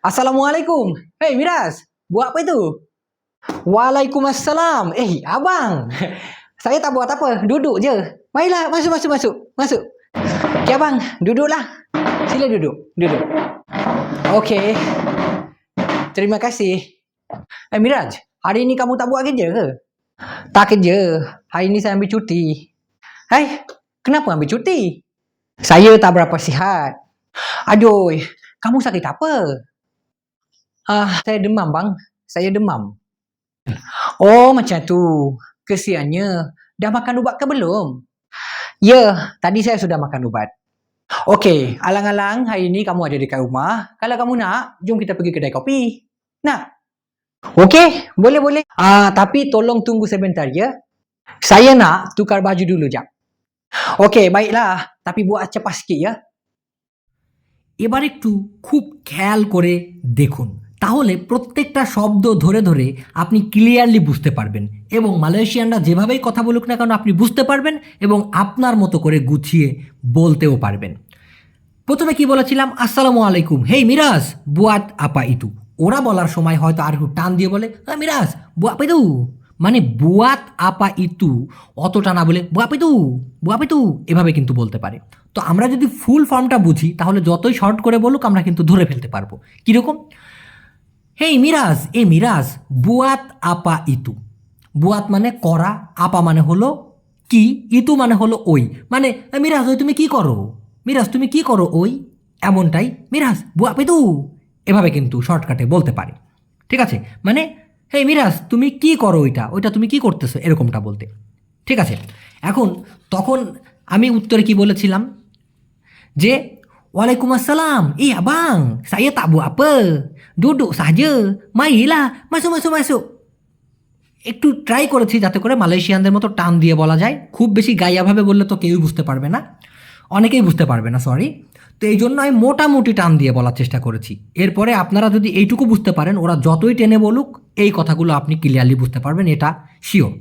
Assalamualaikum. Hei Miras, buat apa itu? Waalaikumsalam. Eh, abang. Saya tak buat apa, duduk je. Baiklah, masuk masuk masuk. Masuk. Okey abang, duduklah. Sila duduk. Duduk. Okey. Terima kasih. Eh Miraj, hari ini kamu tak buat kerja ke? Tak kerja. Hari ini saya ambil cuti. Hai, kenapa ambil cuti? Saya tak berapa sihat. Aduh, kamu sakit apa? Ah, saya demam bang. Saya demam. Oh, macam tu. Kesiannya. Dah makan ubat ke belum? Ya, tadi saya sudah makan ubat. Okey, alang-alang hari ini kamu ada dekat rumah. Kalau kamu nak, jom kita pergi kedai kopi. Nak? Okey, boleh-boleh. Ah, tapi tolong tunggu sebentar ya. Saya nak tukar baju dulu jap. Okey, baiklah. Tapi buat cepat sikit ya. এবার একটু খুব খেয়াল করে দেখুন তাহলে প্রত্যেকটা শব্দ ধরে ধরে আপনি ক্লিয়ারলি বুঝতে পারবেন এবং মালয়েশিয়ানরা যেভাবেই কথা বলুক না কেন আপনি বুঝতে পারবেন এবং আপনার মতো করে গুছিয়ে বলতেও পারবেন। প্রথমে কি বলেছিলাম? আসসালামু আলাইকুম। হেই মিরাজ, বুয়াত আপা ইতু। ওরা বলার সময় হয়তো আর একটু টান দিয়ে বলে মিরাজ, বুয়া পেতু? মানে বুয়াত আপা ইতু অতটা না বলে, বুয়া পেতু বুয়া পেতু, এভাবে কিন্তু বলতে পারে। তো আমরা যদি ফুল ফর্মটা বুঝি, তাহলে যতই শর্ট করে বলুক, আমরা কিন্তু ধরে ফেলতে পারব। কীরকম? হেই মিরাজ এ মিরাজ বুয়াত আপা ইতু। বুয়াত মানে করা আপা মানে হলো কি ইতু মানে হলো ওই। মানে "এ, মিরাজ ওই তুমি কি করো? মিরাজ তুমি কি করো ওই? এমনটাই মিরাজ বুয়া পেতু এভাবে কিন্তু শর্টকাটে বলতে পারে। ঠিক আছে? মানে হেই মিরাজ তুমি কি করো ওইটা? ওইটা তুমি কি করতেছো? এরকমটা বলতে। ঠিক আছে? এখন তখন আমি উত্তরে কি বলেছিলাম? je ওয়ালাইকুম আসসালাম abang, saya tak buat apa. Duduk saja. Marilah. Masuk, masuk, masuk. একটু ট্রাই করেছি যাতে করে মালয়েশিয়ানদের মতো টান দিয়ে বলা যায় খুব বেশি গাইয়াভাবে বললে তো কেউই বুঝতে পারবে না অনেকেই বুঝতে পারবে না সরি তো এই জন্য আমি মোটামুটি টান দিয়ে বলার চেষ্টা করেছি এরপরে আপনারা যদি এইটুকু বুঝতে পারেন ওরা যতই টেনে বলুক এই কথাগুলো আপনি ক্লিয়ারলি বুঝতে পারবেন এটা শিওর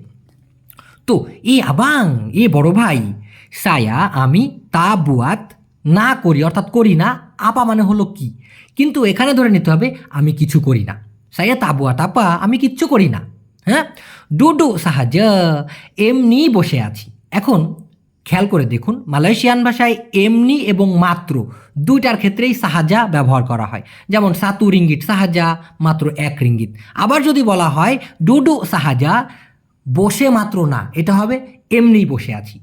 তো এ আবাং এ বড় ভাই সায়া আমি তা বুয়াত না করি অর্থাৎ করি না আপা মানে হলো কি? কিন্তু এখানে ধরে নিতে হবে, আমি কিছু করি না। সাইয়া তা বুয়াত আপা আমি কিচ্ছু করি না। হ্যাঁ? ডুডু সাহায্য এমনি বসে আছি। এখন খেয়াল করে দেখুন, মালয়েশিয়ান ভাষায় এমনি এবং মাত্র দুইটার ক্ষেত্রেই সাহায্যা ব্যবহার করা হয়। যেমন সাতু রিঙ্গিত সাহায্যা মাত্র এক রিঙ্গিত। আবার যদি বলা হয়, ডুডু সাহায্যা বসে মাত্র না, এটা হবে এমনি বসে আছি।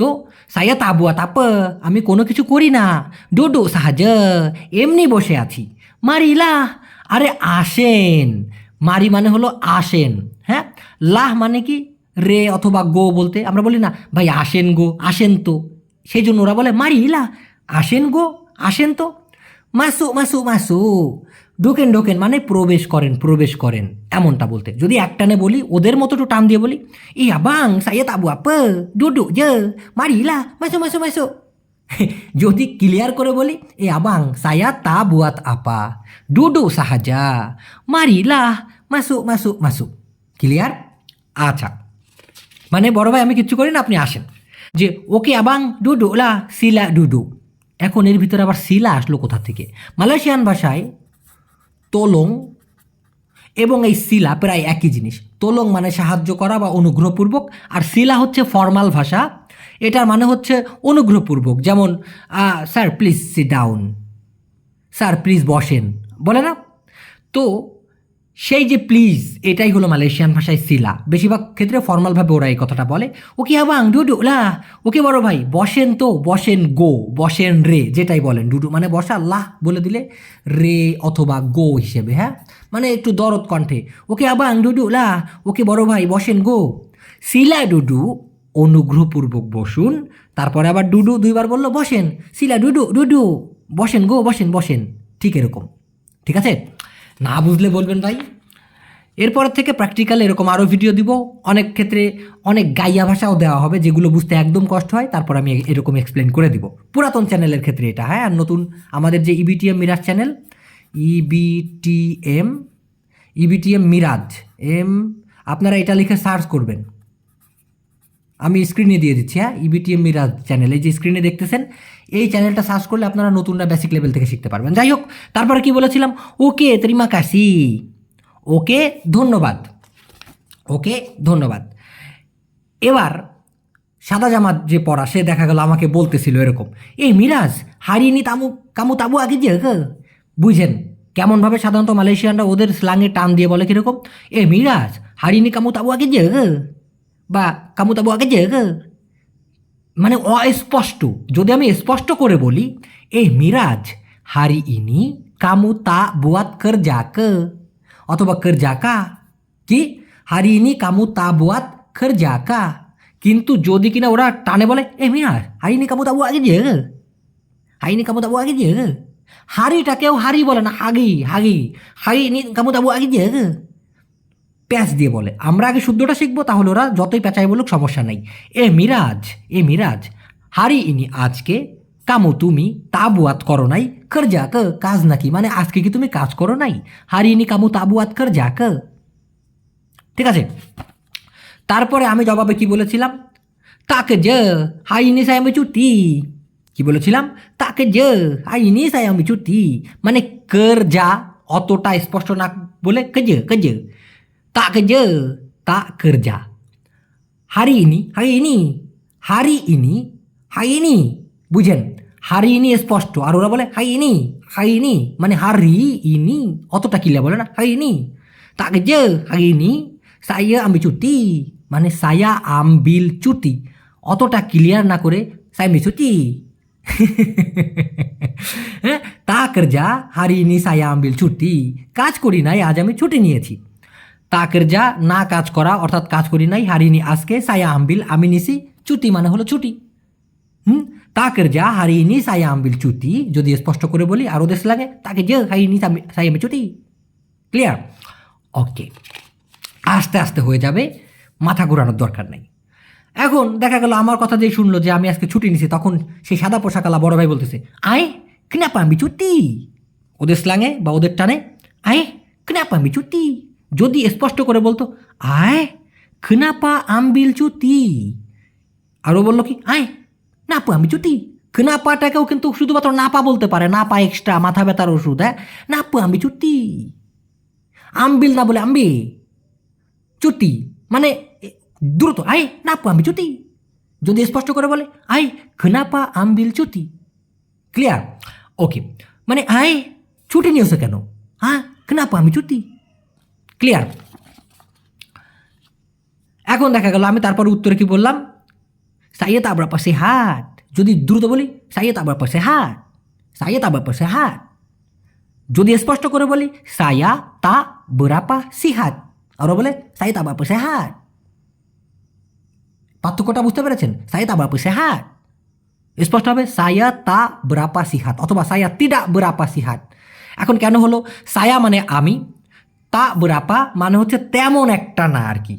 তো saya tak buat আমি কোনো কিছু করি না ডুডু সাহায্য এমনি বসে আছি মারিলা আরে আসেন মারি মানে হলো আসেন হ্যাঁ লাহ মানে কি রে অথবা গো বলতে আমরা বলি না ভাই আসেন গো আসেন তো সেই জন্য ওরা বলে মারি মারিলা আসেন গো আসেন তো মাসুক মাসুক মাসুক ঢোকেন ঢোকেন মানে প্রবেশ করেন প্রবেশ করেন, এমনটা বলতে। যদি একটানে বলি, ওদের মতো একটু টান দিয়ে বলি bang saya tak buat apa duduk je marilah masuk masuk masuk যদি ক্লিয়ার করে বলি, এ আবাং saya tak buat apa duduk sahaja marilah মাসু মাসু মাসু। ক্লিয়ার? আচ্ছা। মানে বড় ভাই, আমি কিচ্ছু করি না, আপনি আসেন। যে, ওকে আবাং, ডুডু, লা, সিলা, ডুডু। এখন এর ভিতরে আবার সিলা আসলো কোথা থেকে? মালয়েশিয়ান ভাষায় তোলং এবং এই শিলা প্রায় একই জিনিস। তোলং মানে সাহায্য করা বা অনুগ্রহপূর্বক আর শিলা হচ্ছে ফর্মাল ভাষা। এটার মানে হচ্ছে অনুগ্রহপূর্বক। যেমন sir, please sit down sir, please বসেন। বলে না? তো সেই যে প্লিজ এটাই হলো মালয়েশিয়ান ভাষায় শিলা বেশিরভাগ ক্ষেত্রে ফর্মালভাবে ওরা এই কথাটা বলে। ওকে আবাং ডুডু লা ওকে বড় ভাই, বসেন তো, বসেন গো, বসেন রে, যেটাই বলেন, ডুডু মানে বসা লাহ বলে দিলে, রে অথবা গো হিসেবে হ্যাঁ? মানে একটু দরদ কণ্ঠে। ওকে আবাং ডুডু লা ওকে বড় ভাই, বসেন গো। শিলা ডুডু, অনুগ্রহপূর্বক বসুন। তারপরে আবার ডুডু দুইবার বলল, বসেন। শিলা ডুডু ডুডু, বসেন গো, বসেন বসেন। ঠিক এরকম। ঠিক আছে? না বুঝলে বলবেন ভাই। এরপর থেকে প্র্যাকটিক্যাল এরকম আরও ভিডিও দিব। অনেক ক্ষেত্রে অনেক গাইয়া ভাষাও দেওয়া হবে, যেগুলো বুঝতে একদম কষ্ট হয়। তারপর আমি এরকম এক্সপ্লেন করে দিব। পুরাতন চ্যানেলের ক্ষেত্রে এটা হ্যাঁ? আর নতুন আমাদের যে EBTM Miraj channel EBTM EBTM Miraj M আপনারা এটা লিখে সার্চ করবেন। আমি স্ক্রিনে দিয়ে দিচ্ছি হ্যাঁ? ইবিটিএম মিরাজ চ্যানেল এই যে স্ক্রিনে দেখতেছেন এই চ্যানেলটা সার্চ করলে আপনারা নতুনরা বেসিক লেভেল থেকে শিখতে পারবেন যাই হোক, তারপরে কি বলেছিলাম ওকে, ত্রিমা কাশি ওকে, ধন্যবাদ ওকে, ধন্যবাদ এবার সাদা জামাত যে পড়া সে দেখা গেল আমাকে বলতেছিল এরকম, এই মিরাজ হারিয়ে তামু, কামু তাবু আগে যে গো?" বুঝেন, কেমনভাবে সাধারণত মালয়েশিয়ানরা ওদের স্লাঙে টান দিয়ে বলে কীরকম এ মিরাজ হারিনি কামু তাবু আগে যে গো?" বা, কামু তাবু আগে যে গো?" মানে অস্পষ্ট যদি আমি স্পষ্ট করে বলি, এই মিরাজ, হারি ইনি কামু তা বুয়াত কর যাক অথবা, কর যাকা কি হারি ইনি কামু তা বুয়াত কর যাকা কিন্তু যদি কিনা ওরা টানে বলে, এ মিরাজ হারিনি কামু তাবু আগে যে গো?" হারিনি কামু তাবু আগে যে গো?" হাড়িটাকেও হাড়ি বলে না, হাগি হাগি হাড়ি নি কামু তাবু আগে যে গো?" প্যাচ দিয়ে বলে। আমরা আগে শুদ্ধটা শিখব, তাহলে ওরা যতই পেঁচাই বলুক সমস্যা নেই। এ মিরাজ এ মিরাজ, হারি ইনি আজকে, কামু তুমি, তাবুয়াত করো নাই কর যাক কাজ নাকি মানে আজকে কি তুমি কাজ করো নাই? হারি ইনি কামু তাবুয়াত কর যাক ঠিক আছে? তারপরে আমি জবাবে কি বলেছিলাম? তাকে যে হাইনি সাই আমি চুটি। কি বলেছিলাম? তাকে যে হাইনি সাই আমি চুটি। মানে কর যা, অতটা স্পষ্ট না বলে কজ কজ তাকে যে তা kerja hari ini hari ini hari ini hari ini বুঝেন hari ini স্পষ্ট আর ওরা বলে hari ini hari ini মানে hari ini অতটা কিলা বলে না hari ini tak kerja hari ini saya ambil cuti মানে saya ambil cuti অতটা ক্লিয়ার না করে ambil cuti হ্যাঁ তা kerja hari ini saya ambil cuti কাজ করি নাই আজ আমি ছুটি নিয়েছি তাকের যা না কাজ করা, অর্থাৎ কাজ করি নাই হারিনি আজকে, সায়া আম্বিল, আমি নিছি চুটি মানে হলো ছুটি। হুম? তাকের যা হারিনি সায়া আম্বিল চুটি যদি স্পষ্ট করে বলি আরও দেশ লাগে, তাকে যে হারিনি সাই আমি চুটি ক্লিয়ার ওকে আস্তে আস্তে হয়ে যাবে, মাথা ঘোরানোর দরকার নেই। এখন দেখা গেল, আমার কথা যেই শুনলো যে আমি আজকে ছুটি নিছি, তখন সেই সাদা পোশাকালা বড় ভাই বলতেছে, আয় কিনাপা আমি ছুটি ওদের স্লাঙে বা ওদের টানে, আয় কিনাপা আমি ছুটি যদি স্পষ্ট করে বলতো, আয় কেনাপা আম্বিল চুতি আরও বলল কি, আয় না পা আমি চুটি কেনাপাটাকেও কিন্তু শুধুমাত্র নাপা বলতে পারে, নাপা এক্সট্রা মাথা ব্যথার ওষুধ হ্যাঁ? না পা আমি চুটি আম্বিল না বলে আম্বি চুটি মানে দ্রুত, আয় না পা আমি চুটি যদি স্পষ্ট করে বলে, আয় কেনাপা আম্বিল চুটি ক্লিয়ার ওকে মানে আয়, ছুটি নিয়েছে কেন? হ্যাঁ কেনাপা আমি ছুটি ক্লিয়ার এখন দেখা গেল, আমি তারপর উত্তরে কি বললাম? সাইয়ে তাবরা পাশে হাট যদি দ্রুত বলি সাইয়ে তাবরা পাশে হাট সাইয়ে তাবরা পাশে হাট যদি স্পষ্ট করে বলি, সায়া তা বরাপা সিহাট আরও বলে সাইয়ে তাবরা পাশে হাট পার্থক্যটা বুঝতে পেরেছেন? সাইয়ে তাবরা পাশে হাট স্পষ্ট হবে, সায়া তা বরাপা সিহাত অথবা সায়া তিডা বরাপা সিহাট এখন কেন হলো? সায়া মানে আমি তা বরাপা মানে হচ্ছে তেমন একটা না আর কি।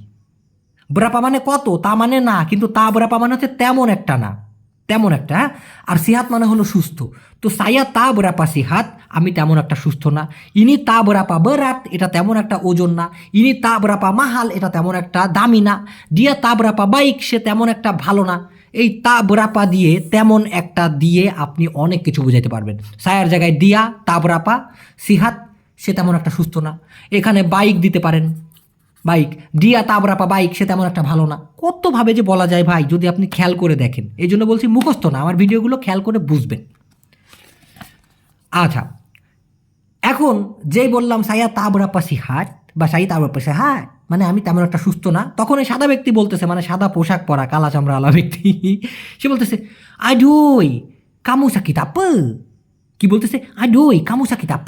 বরাপা মানে কত? তা মানে না, কিন্তু তা বরাপা মানে হচ্ছে তেমন একটা না। তেমন একটা হ্যাঁ? আর সিহাত মানে হলো সুস্থ। তো সাইয়া তা বরাপা সিহাত, আমি তেমন একটা সুস্থ না। ইনি তা বরাপা বেরাত, এটা তেমন একটা ওজন না। ইনি তা বরাপা মাহাল, এটা তেমন একটা দামি না। দিয়া তা বরাপা বাইক, সে তেমন একটা ভালো না। এই তা বরাপা দিয়ে তেমন একটা দিয়ে আপনি অনেক কিছু বুঝাইতে পারবেন। সায়ার জায়গায় দিয়া, তা বরাপা, সিহাত সে তেমন একটা সুস্থ না। এখানে বাইক দিতে পারেন। বাইক ডিয়া তাবরাপা বাইক সে তেমন একটা ভালো না। কতভাবে যে বলা যায় ভাই, যদি আপনি খেয়াল করে দেখেন। এই জন্য বলছি মুখস্থ না, আমার ভিডিওগুলো খেয়াল করে বুঝবেন। আচ্ছা এখন যেই বললাম সাইয়া তাবরাপাসি হাট, বা সাই তাবরাপাসি হাট মানে আমি তেমন একটা সুস্থ না। তখন এই সাদা ব্যক্তি বলতেছে মানে সাদা পোশাক পরা, কালা চামড়া আলা ব্যক্তি। সে বলতেছে আডুই কামু সাকিত আপ কি বলতেছে? আডুই, কামু সাকিত আপ?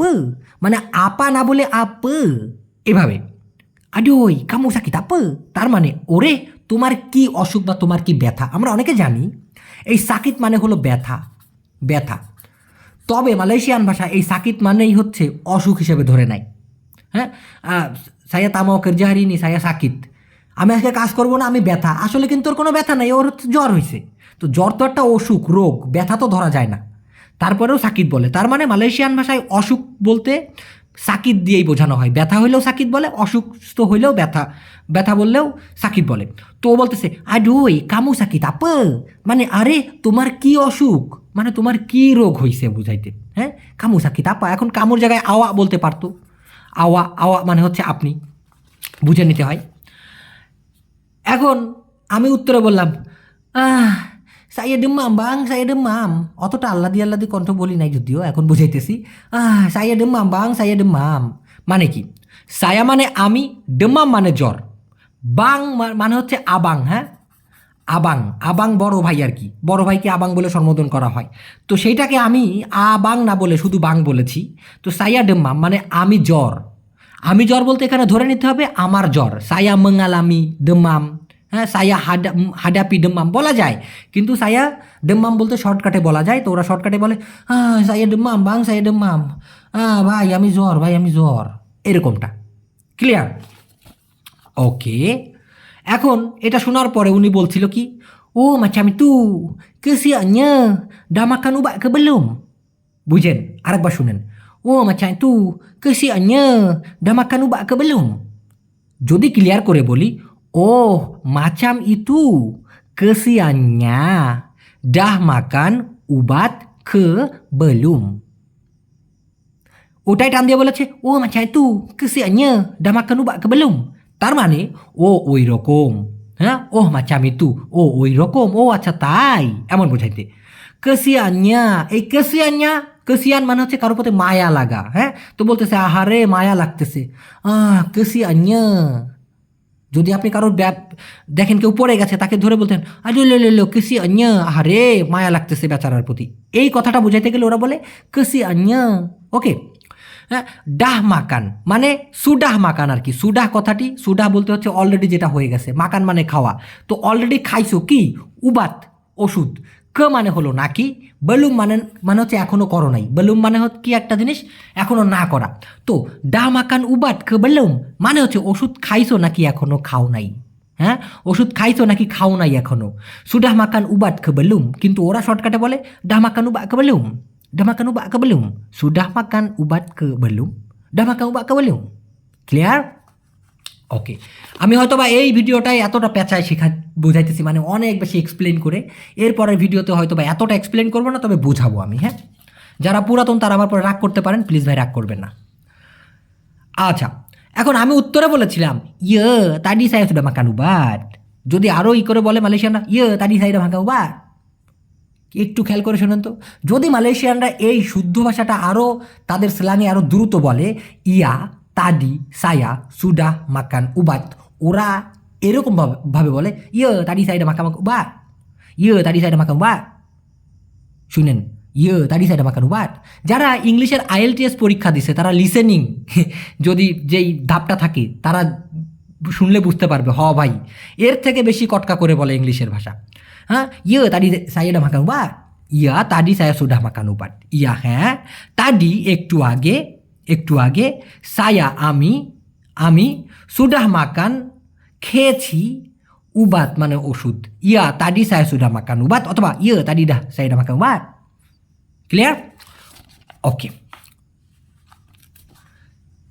মানে আপা না বলে আপ? এভাবে। আডুই, কামু সাকিত আপ? তার মানে ওরে, তোমার কি অসুখ বা তোমার কি ব্যথা? আমরা অনেকে জানি, এই সাকিত মানে হলো ব্যথা ব্যথা। তবে মালয়েশিয়ান ভাষা এই সাকিত মানেই হচ্ছে অসুখ হিসেবে ধরে নেয়। হ্যাঁ? সাইয়া তামাকের জাহারিনি সাইয়া সাকিত আমি আজকে কাজ করব না, আমি ব্যথা। আসলে কিন্তু ওর কোনো ব্যথা নাই, ওর জ্বর হয়েছে তো জ্বর তো একটা অসুখ, রোগ, ব্যথা তো ধরা যায় না। তারপরেও সাকিত বলে। তার মানে মালয়েশিয়ান ভাষায় অসুখ বলতে সাকিদ দিয়েই বোঝানো হয়। ব্যথা হইলেও সাকিদ বলে, অসুস্থ হইলেও ব্যথা ব্যথা বললেও সাকিদ বলে। তো ও বলতেছে, আডুই, কামু সাকিদ আপ মানে আরে তোমার কি অসুখ? মানে তোমার কি রোগ হইছে বুঝাইতে হ্যাঁ? কামু সাকিদ আপা, এখন কামুর জায়গায় আওয়া বলতে পারতো। আওয়া আওয়া মানে হচ্ছে আপনি, বুঝে নিতে হয়। এখন আমি উত্তরে বললাম, আহ saya demam bang saya demam অতটা আল্লাদি আল্লাদি কণ্ঠ বলি নাই যদিও, এখন বুঝাইতেছি। আহ saya demam bang saya demam মানে কি? সায়া মানে আমি ডেমাম মানে জ্বর। বাং মানে হচ্ছে আবাং হ্যাঁ? আবাং আবাং বড় ভাই আর কি। বড় ভাইকে আবাং বলে সম্বোধন করা হয়। তো সেইটাকে আমি আবাং না বলে শুধু বাং বলেছি। তো সাইয়া ডেম্মাম মানে আমি জ্বর। আমি জ্বর বলতে এখানে ধরে নিতে হবে আমার জ্বর। সায়া মঙ্গালামি ডেম্মাম। হ্যাঁ সায়া হাডা হাডাপি ডেম্মাম বলা যায়। কিন্তু সায়া ডেম্মাম বলতে শর্টকাটে বলা যায়। তো ওরা শর্টকাটে বলে হ্যাঁ সায়া ডেম্মাম, বাং সাইয়া ডেম্মাম। হ্যাঁ ভাই, আমি জ্বর, ভাই, আমি জ্বর। এরকমটা। ক্লিয়ার ওকে এখন এটা শোনার পরে উনি বলছিল কি, ও macam itu kesiannya dah makan ubat ke belum বুঝেন? আরেকবার শুনেন। ও macam itu kesiannya dah makan ubat ke belum যদি ক্লিয়ার করে বলি ও macam itu. Kesiannya, dah makan ubat ke belum? ওটাই টান দিয়ে বলেছে ও macam itu. Kesiannya, dah makan ubat ke belum? তার মানে ও ওই রকম হ্যাঁ ও macam itu. ও ওই রকম ও আচ্ছা তাই এমন বোঝাইতে কেসিয়ান্যা এই কেসিয়ান্যা কেসিয়ান মানে হচ্ছে কারোর প্রতি মায়া লাগা হ্যাঁ তো বলতেছে আহারে মায়া লাগতেছে আহ কেসিয়ান্যা যদি আপনি কারোর ব্যাপ দেখেন কেউ পড়ে গেছে, তাকে ধরে বলতেন, আরে লো কৃষি অন্য আরে মায়া লাগতেছে বেচারার প্রতি। এই কথাটা বুঝাইতে গেলে ওরা বলে কৃষি অন্য ওকে হ্যাঁ ডাহ মাকান মানে সুডাহ মাকান আর কি, সুডাহ কথাটি, সুডাহ বলতে হচ্ছে অলরেডি যেটা হয়ে গেছে, মাকান মানে খাওয়া। তো অলরেডি খাইছো কি? উবাত, ওষুধ। ক মানে হলো নাকি বেলুম মানে মানে হচ্ছে এখনও করো নাই। বেলুম মানে হচ্ছে কি একটা জিনিস? এখনও না করা। তো ডা মাকান উবাট কে বেলুম মানে হচ্ছে ওষুধ খাইছো নাকি এখনও খাও নাই? হ্যাঁ? ওষুধ খাইছো নাকি খাও নাই এখনও? সুডাহ মাকান উবাট কে বেলুম। কিন্তু ওরা শর্টকাটে বলে ডা মাকান উবাট কে বেলুম। ডা মাকান উবাট কে বেলুম। সুডাহ মাকান উবাট কে বেলুম। ডা মাকান উবাট কে বেলুম। ক্লিয়ার ওকে আমি হয়তো বা এই ভিডিওটাই এতটা পেঁচায় শেখা বোঝাইতেছি মানে অনেক বেশি এক্সপ্লেন করে। এরপরের ভিডিওতে হয়তো বা এতটা এক্সপ্লেন করব না, তবে বোঝাবো আমি হ্যাঁ? যারা পুরাতন, তারা আমার পরে রাগ করতে পারেন প্লিজ ভাই রাগ করবেন না। আচ্ছা এখন আমি উত্তরে বলেছিলাম ইয়ে তাডি সাইড সুdah makan ubat যদি আরও ই করে বলে মালয়েশিয়ানরা ইয়ে তাডি সাইড makan ubat একটু খেয়াল করে শোনেন তো, যদি মালয়েশিয়ানরা এই শুদ্ধ ভাষাটা আরও তাদের স্ল্যাঙে আরও দ্রুত বলে, ইয়া তাডি সায়া সুডা মাকান উবাত ওরা এরকম ভাবে বলে ইয়ে তাডি সাইডে মাকা মাকা উবাত ইয়ে তাডি সাইডে মাকা উবাত শুনেন ইয়ে তাডি সাইডে মাকান উবাত যারা ইংলিশের আইএলটিএস পরীক্ষা দিছে তারা লিসেনিং যদি যেই ধাপটা থাকে তারা শুনলে বুঝতে পারবে হ ভাই এর থেকে বেশি কটকা করে বলে ইংলিশের ভাষা হ্যাঁ ইয়ে তাডি সাইডে মাকান উবাত ইয়া তাডি সায়া সুডা মাকান উবাত ইয়া হ্যাঁ তাডি একটু আগে একটু আগে, সায়া আমি আমি সুডাহ মাকান খেয়েছি উবাত মানে ওষুধ। ইয়া তাডি সায়া সুডা মাকান উবাত, অথবা ইয়ে তাডি ডা সাইডা মাকান উবাত। ক্লিয়ার ওকে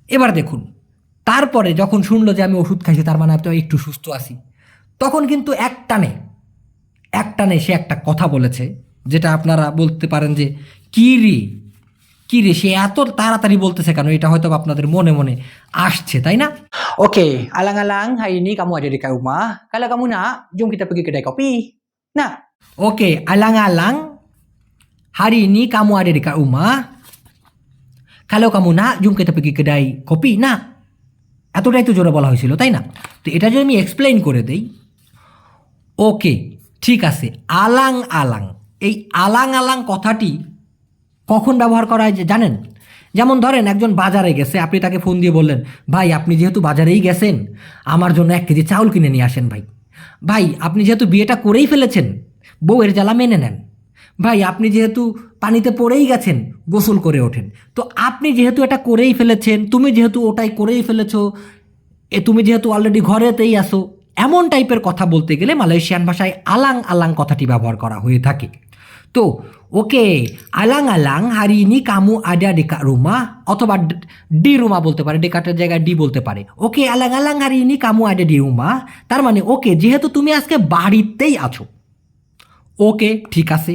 এবার দেখুন, তারপরে যখন শুনলো যে আমি ওষুধ খাইছি, তার মানে তো একটু সুস্থ আছি, তখন কিন্তু এক টানে এক টানে সে একটা কথা বলেছে, যেটা আপনারা বলতে পারেন যে, কি রে? কি রে সে এত তাড়াতাড়ি বলতেছে কেন এটা hয়তো বা আপনাদের মনে মনে আসছে তাই না Okey, alang-alang hari ni kamu ada dekat rumah. Kalau kamu nak, jom kita pergi kedai kopi. Nak? ওকে Alang Alang hari ini kamu ada dekat rumah kalau kamu nak jom kita pergi kedai kopi না এতটাই তো জোরে বলা হয়েছিল তাই না তো এটা যদি আমি এক্সপ্লেইন করে দেই ওকে ঠিক আছে আলাং আলাং এই আলাং আলাং কথাটি কখন ব্যবহার করা হয় জানেন? যেমন ধরেন একজন বাজারে গেছে, আপনি তাকে ফোন দিয়ে বললেন, ভাই, আপনি যেহেতু বাজারেই গেছেন, আমার জন্য এক কেজি চাউল কিনে নিয়ে আসেন ভাই। ভাই, আপনি যেহেতু বিয়েটা করেই ফেলেছেন, বউয়ের জ্বালা মেনে নেন। ভাই, আপনি যেহেতু পানিতে পড়েই গেছেন, গোসল করে ওঠেন। তো আপনি যেহেতু এটা করেই ফেলেছেন, তুমি যেহেতু ওটাই করেই ফেলেছো, এ তুমি যেহেতু অলরেডি ঘরেতেই আসো এমন টাইপের কথা বলতে গেলে মালয়েশিয়ান ভাষায় আলাং আলাং কথাটি ব্যবহার করা হয়ে থাকে। ওকে Alang Alang hari ini kamu ada dekat rumah অথবা di rumah বলতে পারে ডেকাটের জায়গায় ডি বলতে পারে ওকে Alang hari ini kamu ada di rumah. তার মানে ওকে যেহেতু তুমি আজকে বাড়িতেই আছো ওকে ঠিক আছে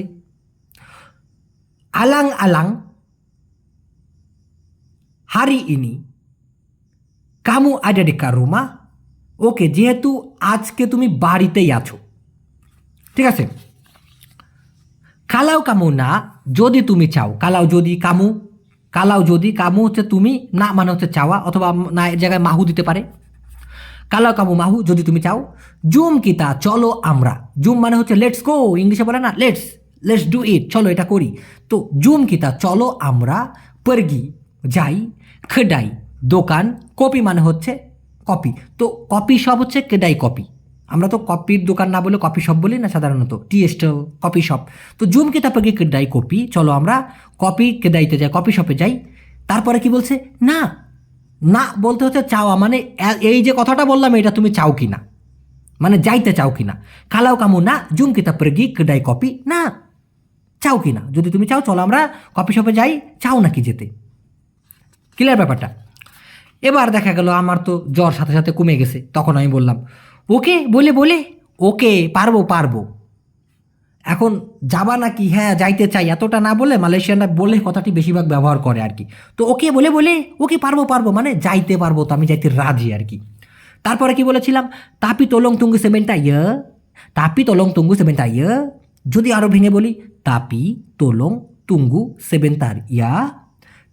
Alang Alang hari ini কামু ada dekat rumah. ওকে যেহেতু আজকে তুমি বাড়িতেই আছো ঠিক আছে কালাও কামু না, যদি তুমি চাও। কালাও যদি কামু, কালাও যদি কামু হচ্ছে তুমি, না মানে হচ্ছে চাওয়া, অথবা না এর জায়গায় মাহু দিতে পারে। কালাও কামু মাহু, যদি তুমি চাও। জুম কিতা, চলো আমরা। জুম মানে হচ্ছে লেটস গো ইংলিশে বলে না লেটস লেটস ডু ইট চলো এটা করি। তো জুম কিতা, চলো আমরা, পরগি, যাই খেডাই দোকান, কপি মানে হচ্ছে কপি তো কপি সব হচ্ছে কেডাই কপি আমরা তো কপির দোকান না বলে কপি শপ বলি না সাধারণত টি স্টল কপি শপ তো জুম কিতাবকে কেডাই কপি চলো আমরা কপি কেদাইতে যাই কপি শপে যাই। তারপরে কি বলছে? না না বলতে হচ্ছে চাওয়া মানে এই যে কথাটা বললাম, এটা তুমি চাও কি না? মানে যাইতে চাও কি না? কালাও কামু, না, জুম কিতাব গি কেডাই কপি না, চাও কি না? যদি তুমি চাও, চলো আমরা কপি শপে যাই, চাও নাকি যেতে? ক্লিয়ার ব্যাপারটা? এবার দেখা গেল, আমার তো জ্বর সাথে সাথে কমে গেছে, তখন আমি বললাম ওকে, বলে বলে, ওকে, পারব পারব। এখন যাবা নাকি? হ্যাঁ যাইতে চাই। এতটা না বলে মালয়েশিয়ানরা বলে কথাটি বেশিরভাগ ব্যবহার করে আর কি। তো ওকে বলে বলে, ওকে পারব পারব মানে যাইতে পারব তো, আমি যাইতে রাজি আর কি। তারপরে কি বলেছিলাম? তাপি তলং তুঙ্গু সেভেনটা ইয়ে। তাপি তলং তুঙ্গু সেভেনটা ইয়ে। যদি আরও ভেঙে বলি, তাপি তলং তুঙ্গু সেভেন তার ইয়া।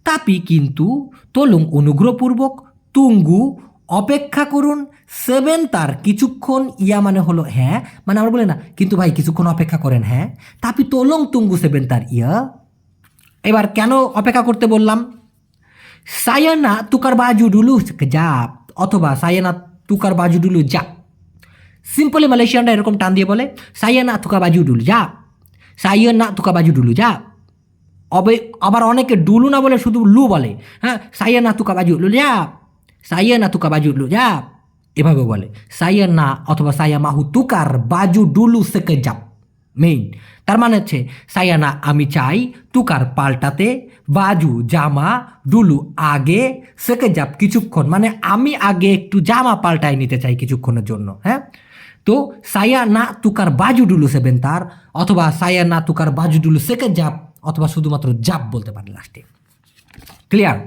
তাপি কিন্তু তলুং অনুগ্রহপূর্বক তুঙ্গু অপেক্ষা করুন সেভেন তার কিছুক্ষণ, ইয়া মানে হলো হ্যাঁ মানে আমরা বলে না, কিন্তু ভাই কিছুক্ষণ অপেক্ষা করেন হ্যাঁ তাপি তলং তুঙ্গু সেভেন তার, ইয়া। এবার কেন অপেক্ষা করতে বললাম? সায়ানা তুকার বাজু ডুলু যা, অথবা সায়ানা তুকার বাজু ডুলু যা। সিম্পলি মালয়েশিয়ানরা এরকম টান দিয়ে বলে, সায়ানা তুকা বাজু ডুলু যা, সায়ানা তুকা বাজু ডুলু যা। অবে আবার অনেকে ডুলু না বলে শুধু লু বলে হ্যাঁ সাইয়া না তুকা বাজু ডুলু যা। সাইয়া না তুকা বাজু যা এভাবে বলে সাইয়া না অথবা সাইয়া মাহু তুকার বাজু ডুলু সেকে যাপ মেইন তার মানে হচ্ছে সাইয়া না আমি চাই তুকার পাল্টাতে বাজু জামা ডুলু আগে সেকে যাপ কিছুক্ষণ মানে আমি আগে একটু জামা পাল্টাই নিতে চাই কিছুক্ষণের জন্য হ্যাঁ তো সায়া না তুকার বাজু ডুলু সেবেন তার অথবা সায়া না তুকার বাজু ডুলু সেকে জাপ অথবা শুধুমাত্র জাপ বলতে পারে লাস্টে ক্লিয়ার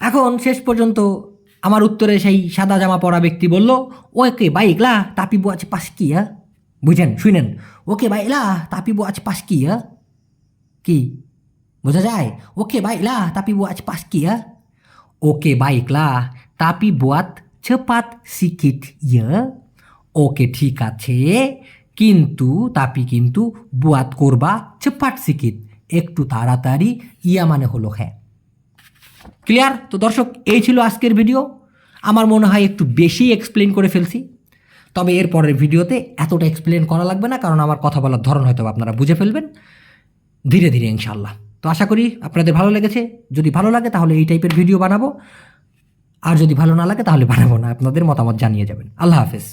এখন শেষ পর্যন্ত আমার উত্তরে সেই সাদা জামা পরা ব্যক্তি বলল ওকে বাইকলা তাপি বু আছে পাশ হ্যাঁ? বুঝেন শুনেন। ওকে বাইকলা তাপি বু আছে পাশ কি হ্যাঁ? কি? বোঝা যায়? ওকে বাইকলা তাপি বু আছে পাশ হ্যাঁ? Oke baiklah, tapi buat cepat sikit ya. ওকে ঠিক আছে কিন্তু তাপি কিন্তু বুয়াত করবা চেপাট সিকিত একটু তাড়াতাড়ি ইয়া মানে হলো হ্যাঁ। ক্লিয়ার তো দর্শক, এই ছিল আজকের ভিডিও আমার মনে হয় একটু বেশি এক্সপ্লেন করে ফেলছি। তবে এর পরের ভিডিওতে এতটা এক্সপ্লেন করা লাগবে না, কারণ আমার কথা বলার ধরন হয়তো আপনারা বুঝে ফেলবেন। ধীরে ধীরে ইনশাল্লাহ তো আশা করি আপনাদের ভালো লেগেছে। যদি ভালো লাগে, তাহলে এই টাইপের ভিডিও বানাবো। আর যদি ভালো না লাগে, তাহলে বানাবো না। আপনাদের মতামত জানিয়ে যাবেন। আল্লাহ হাফেজ।